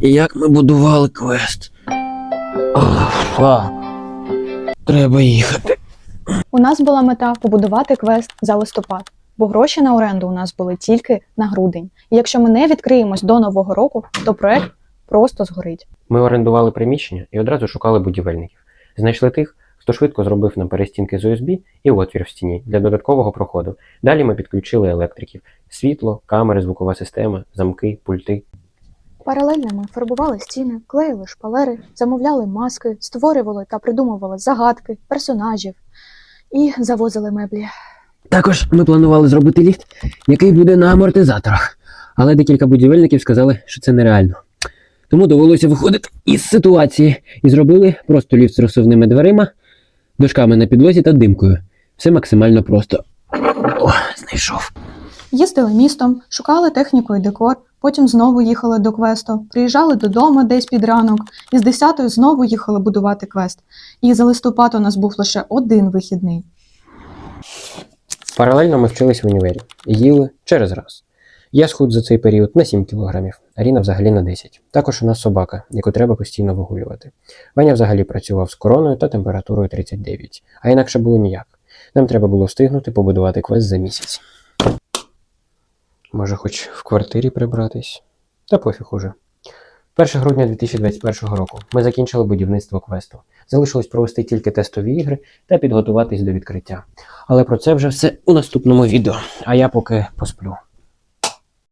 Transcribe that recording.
Як ми будували квест? Ох. Треба їхати. У нас була мета побудувати квест за листопад, бо гроші на оренду у нас були тільки на грудень. І якщо ми не відкриємось до нового року, то проект просто згорить. Ми орендували приміщення і одразу шукали будівельників. Знайшли тих, хто швидко зробив нам перестінки з USB і отвір в стіні для додаткового проходу. Далі ми підключили електриків: світло, камери, звукова система, замки, пульти. Паралельно ми фарбували стіни, клеїли шпалери, замовляли маски, створювали та придумували загадки, персонажів і завозили меблі. Також ми планували зробити ліфт, який буде на амортизаторах. Але декілька будівельників сказали, що це нереально. Тому довелося виходити із ситуації і зробили просто ліфт з розсувними дверима, дошками на підлозі та димкою. Все максимально просто. О, знайшов. Їздили містом, шукали техніку і декор, потім знову їхали до квесту, приїжджали додому десь під ранок, і з 10 знову їхали будувати квест. І за листопад у нас був лише один вихідний. Паралельно ми вчились в універі і їли через раз. Я схуд за цей період на 7 кілограмів, Аріна взагалі на 10. Також у нас собака, яку треба постійно вигулювати. Ваня взагалі працював з короною та температурою 39, а інакше було ніяк. Нам треба було встигнути побудувати квест за місяць. Може, хоч в квартирі прибратись? Та пофіг уже. 1 грудня 2021 року ми закінчили будівництво квесту. Залишилось провести тільки тестові ігри та підготуватись до відкриття. Але про це вже все у наступному відео. А я поки посплю.